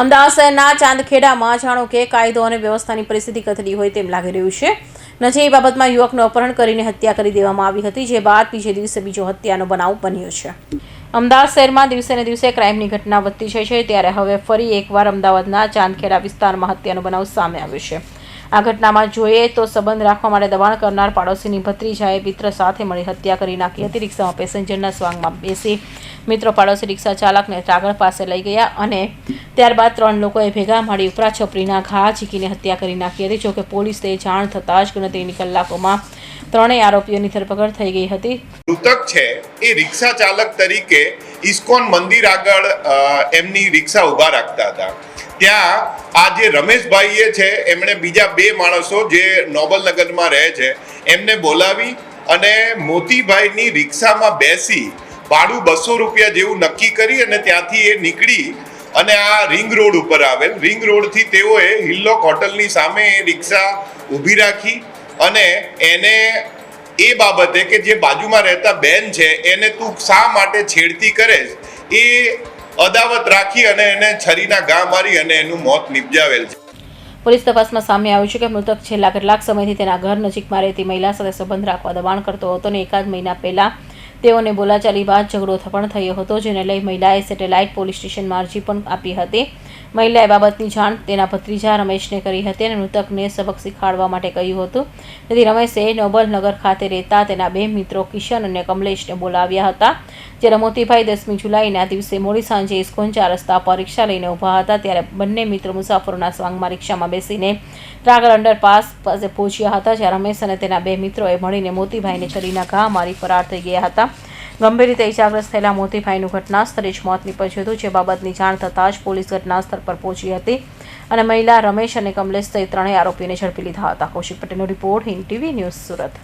અમદાવાદ શહેરના ચાંદખેડામાં જાણો કે કાયદો અને વ્યવસ્થાની પરિસ્થિતિ કથળી હોય તેમ લાગી રહ્યું છે. નજે એ બાબતમાં યુવકનું અપહરણ કરીને હત્યા કરી દેવામાં આવી હતી, જે બાદ બીજે દિવસે બીજો હત્યાનો બનાવ બન્યો છે. અમદાવાદ શહેરમાં દિવસે ને દિવસે ક્રાઇમની ઘટના વધતી જાય છે, ત્યારે હવે ફરી એકવાર અમદાવાદના ચાંદખેડા વિસ્તારમાં હત્યાનો બનાવ સામે આવ્યો છે. આ ઘટનામાં જોઈએ તો સંબંધ રાખવા માટે દબાણ કરનાર પાડોશીની ભત્રીજાએ મિત્ર સાથે મળી હત્યા કરી નાખી હતી. રિક્ષામાં પેસેન્જરના સ્વાંગમાં બેસી મિત્રો પાડોશી રિક્ષા ચાલકને કાગળ પાસે લઈ ગયા અને ત્યારબાદ ત્રણ લોકોએ ભેગા મળી ઉપરા છપરીના ઘા ઝીકીને હત્યા કરી નાખી હતી. જોકે પોલીસને જાણ થતાં જ ગણતરીની કલાકોમાં ત્રણેય આરોપીઓની ધરપકડ થઈ ગઈ હતી. મૃતક છે એ રિક્ષા ચાલક તરીકે ઇસ્કોન મંદિર આગળ એમની રિક્ષા ઊભા રાખતા હતા. ત્યાં આ જે રમેશભાઈએ છે, એમણે બીજા બે માણસો જે નોબલનગરમાં રહે છે, એમને બોલાવી અને મોતીભાઈની રિક્ષામાં બેસી ભાડું બસો રૂપિયા જેવું નક્કી કરી અને ત્યાંથી એ નીકળી અને આ રિંગ રોડ ઉપર આવેલ રિંગ રોડથી તેઓએ હિલ્લોક હોટલની સામે રિક્ષા ઊભી રાખી અને એને એ બાબતે કે જે બાજુમાં રહેતા બેન છે, એને તું શા માટે છેડતી કરે? એ અદાવત રાખી અને એને છરીના ઘા મારી અને એનું મોત નિપજાવેલ છે પોલીસ તપાસમાં સામે આવ્યું છે કે મૃતક છેલ્લા કેટલાક સમયથી તેના ઘર નજીકમાં રહેતી મહિલા સાથે સંબંધ રાખવા દબાણ કરતો હતો અને એકાદ મહિના પહેલા તેઓને બોલાચાલી બાદ ઝઘડો પણ થયો હતો, જેને લઈ મહિલાએ સેટેલાઇટ પોલીસ સ્ટેશનમાં અરજી પણ આપી હતી. મહિલાએ બાબતની જાણ તેના ભત્રીજા રમેશને કરી હતી અને મૃતકને સબક શીખવાડવા માટે કહ્યું હતું. તેથી રમેશે નોબલનગર ખાતે રહેતા તેના બે મિત્રો કિશન અને કમલેશને બોલાવ્યા હતા, જ્યારે મોતીભાઈ દસમી જુલાઈના દિવસે મોડી સાંજે ઇસ્કોન ચાર રસ્તા પર રિક્ષા લઈને ઊભા હતા, ત્યારે બંને મિત્રો મુસાફરોના સ્વાંગમાં રિક્ષામાં બેસીને ત્રાગડ અંડરપાસ પાસે પહોંચ્યા હતા, જ્યાં રમેશ અને તેના બે મિત્રોએ મળીને મોતીભાઈને છરીના ઘા મારી ફરાર થઈ ગયા હતા. ગંભીર રીતે ઇજાગ્રસ્ત થયેલા મોતીભાઈનું ઘટના સ્થળે જ મોત નીપજ્યું હતું, જે બાબતની જાણ થતાં જ પોલીસ ઘટના સ્થળ પર પહોંચી હતી અને મહિલા રમેશ અને કમલેશ સહિત ત્રણેય આરોપીઓને ઝડપી લીધા હતા. કૌશિક પટેલનો report Hind TV news Surat.